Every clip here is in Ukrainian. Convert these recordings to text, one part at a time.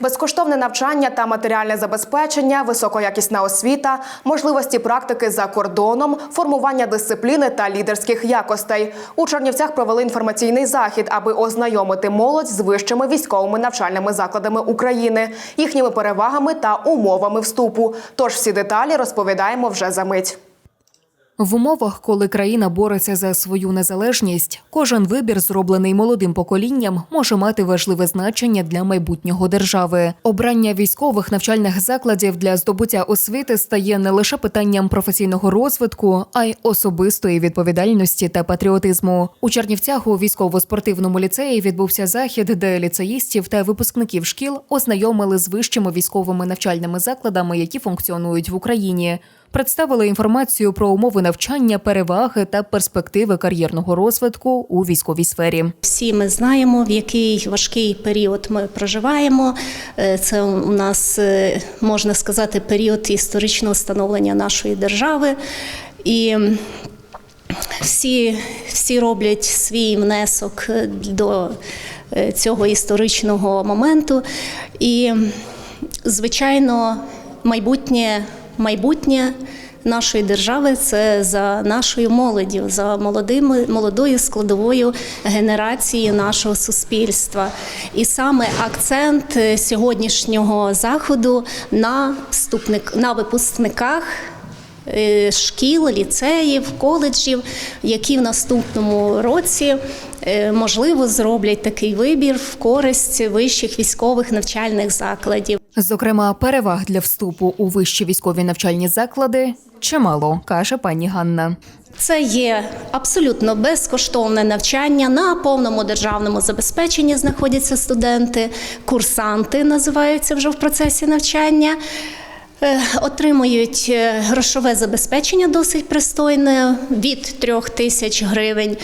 Безкоштовне навчання та матеріальне забезпечення, високоякісна освіта, можливості практики за кордоном, формування дисципліни та лідерських якостей. У Чернівцях провели інформаційний захід, аби ознайомити молодь з вищими військовими навчальними закладами України, їхніми перевагами та умовами вступу. Тож всі деталі розповідаємо вже за мить. В умовах, коли країна бореться за свою незалежність, кожен вибір, зроблений молодим поколінням, може мати важливе значення для майбутнього держави. Обрання військових навчальних закладів для здобуття освіти стає не лише питанням професійного розвитку, а й особистої відповідальності та патріотизму. У Чернівцях у військово-спортивному ліцеї відбувся захід, де ліцеїстів та випускників шкіл ознайомили з вищими військовими навчальними закладами, які функціонують в Україні представили інформацію про умови навчання, переваги та перспективи кар'єрного розвитку у військовій сфері. Всі ми знаємо, в який важкий період ми проживаємо. Е, Це у нас е, можна сказати період історичного становлення нашої держави. І всі, всі роблять свій внесок е, до цього історичного моменту. І, звичайно, майбутнє, майбутнє нашої держави це за нашою молоддю, за молодими, молодою складовою генерації нашого суспільства. І саме акцент е, сьогоднішнього заходу на вступник, на випускниках е, шкіл, ліцеїв, коледжів, які в наступному році е, можливо зроблять такий вибір в користь вищих військових навчальних закладів. Зокрема, переваг для вступу у вищі військові навчальні заклади чимало, каже пані Ганна. Це є абсолютно безкоштовне навчання на повному державному забезпеченні. Знаходяться студенти, курсанти називаються вже в процесі навчання. Е, Отримують е, грошове забезпечення досить пристойне від трьох тисяч гривень.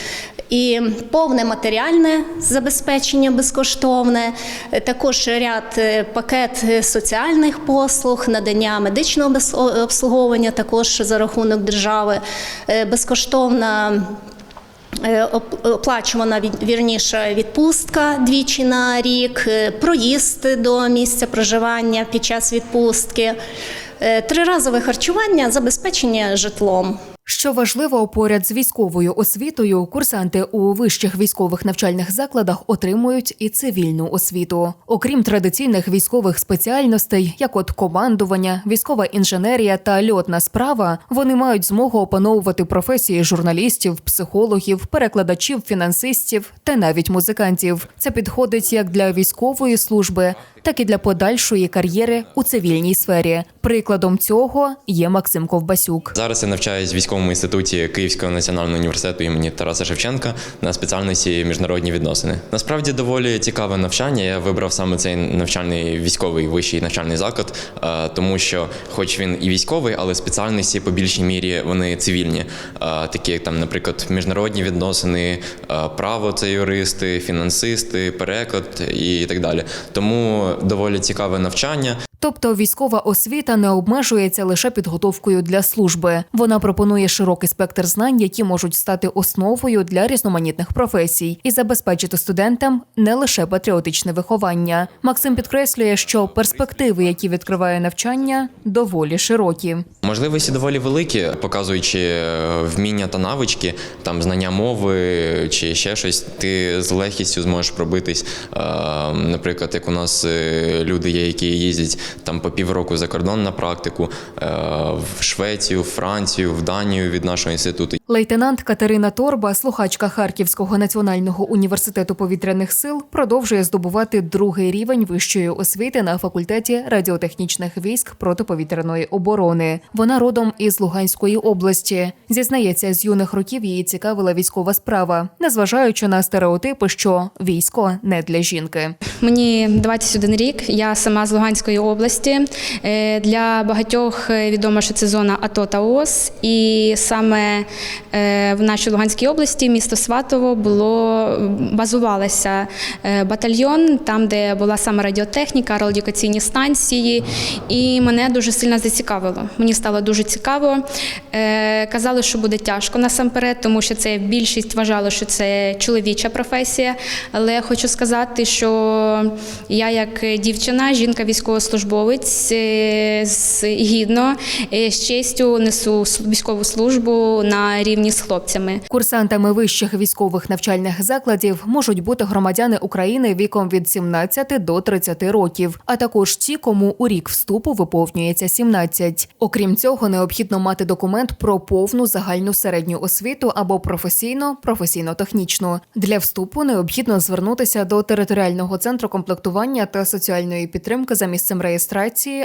І повне матеріальне забезпечення безкоштовне, Е, також ряд пакет соціальних послуг, надання медичного обслуговування також за рахунок держави, безкоштовна Оплачувана від- вірніше відпустка двічі на рік, е, проїзд до місця проживання під час відпустки, е, триразове харчування, забезпечення житлом. Що важливо, поряд з військовою освітою, курсанти у вищих військових навчальних закладах отримують і цивільну освіту. Окрім традиційних військових спеціальностей, як от командування, військова інженерія та льотна справа, вони мають змогу опановувати професії журналістів, психологів, перекладачів, фінансистів та навіть музикантів. Це підходить як для військової служби, так і для подальшої кар'єри у цивільній сфері. Прикладом цього є Максим Ковбасюк. Зараз я навчаюсь в військовому інституті Київського національного університету імені Тараса Шевченка на спеціальності міжнародні відносини. Насправді доволі цікаве навчання. Я вибрав саме цей навчальний військовий вищий навчальний заклад, е, тому що, хоч він і військовий, але спеціальності по більшій мірі вони цивільні, Е, такі як там, наприклад, міжнародні відносини, е, право це юристи, фінансисти, переклад і так далі. Тому доволі цікаве навчання. Тобто військова освіта не обмежується лише підготовкою для служби. Вона пропонує широкий спектр знань, які можуть стати основою для різноманітних професій і забезпечити студентам не лише патріотичне виховання. Максим підкреслює, що перспективи, які відкриває навчання, доволі широкі. Можливості доволі великі, показуючи е, вміння та навички, там знання мови чи ще щось, ти з легкістю зможеш пробитись. Е, Наприклад, як у нас е, люди є, які їздять там по півроку за кордон на практику е, в Швецію, в Францію, в Данію від нашого інституту. Лейтенант Катерина Торба, слухачка Харківського національного університету повітряних сил, продовжує здобувати другий рівень вищої освіти на факультеті радіотехнічних військ протиповітряної оборони. Вона родом із Луганської області. Зізнається, з юних років її цікавила військова справа, незважаючи на стереотипи, що військо не для жінки. Мені 21 рік. Я сама з Луганської області. Області. Е, Для багатьох е, відомо, що це зона АТО та ООС. І саме е, в нашій Луганській області, місто Сватово, було базувалося батальйон, там, де була саме радіотехніка, радіокаційні станції. І мене дуже сильно зацікавило. Мені стало дуже цікаво. Казали, що буде тяжко насамперед, тому що це більшість вважала, що це чоловіча професія. Але я хочу сказати, що я як дівчина, жінка військовослужбовець, е, гідно е, з честю несу військову службу на рівні з хлопцями. Курсантами вищих військових навчальних закладів можуть бути громадяни України віком від 17 до 30 років, а також ті, кому у рік вступу виповнюється 17. Окрім цього, необхідно мати документ про повну загальну середню освіту або професійно професійно-технічну. Для вступу необхідно звернутися до територіального центру комплектування та соціальної підтримки за місцем реєстрації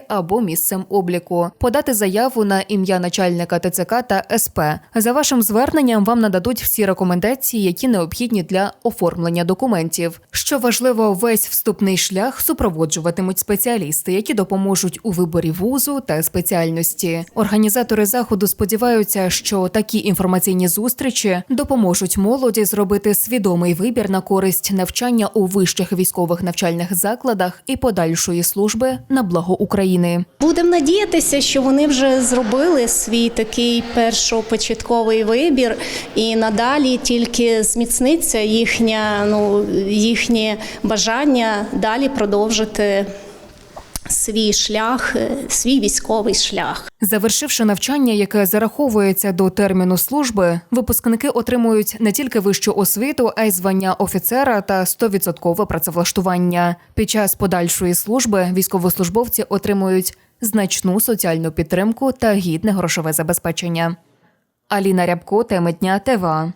або місцем обліку, подати заяву на ім'я начальника ТЦК та СП. За вашим зверненням вам нададуть всі рекомендації, які необхідні для оформлення документів. Що важливо, весь вступний шлях супроводжуватимуть спеціалісти, які допоможуть у виборі вузу та спеціальності. Організатори заходу сподіваються, що такі інформаційні зустрічі допоможуть молоді зробити свідомий вибір на користь навчання у вищих військових навчальних закладах і подальшої служби на благо України. Будемо надіятися, що вони вже зробили свій такий першопочатковий вибір, і надалі тільки зміцниться їхня, ну, їхнє бажання далі продовжити свій шлях, е, свій військовий шлях. Завершивши навчання, яке зараховується до терміну служби, випускники отримують не тільки вищу освіту, а й звання офіцера та 100% працевлаштування. Під час подальшої служби військовослужбовці отримують значну соціальну підтримку та гідне грошове забезпечення. Аліна Рябко, теми дня ТВА.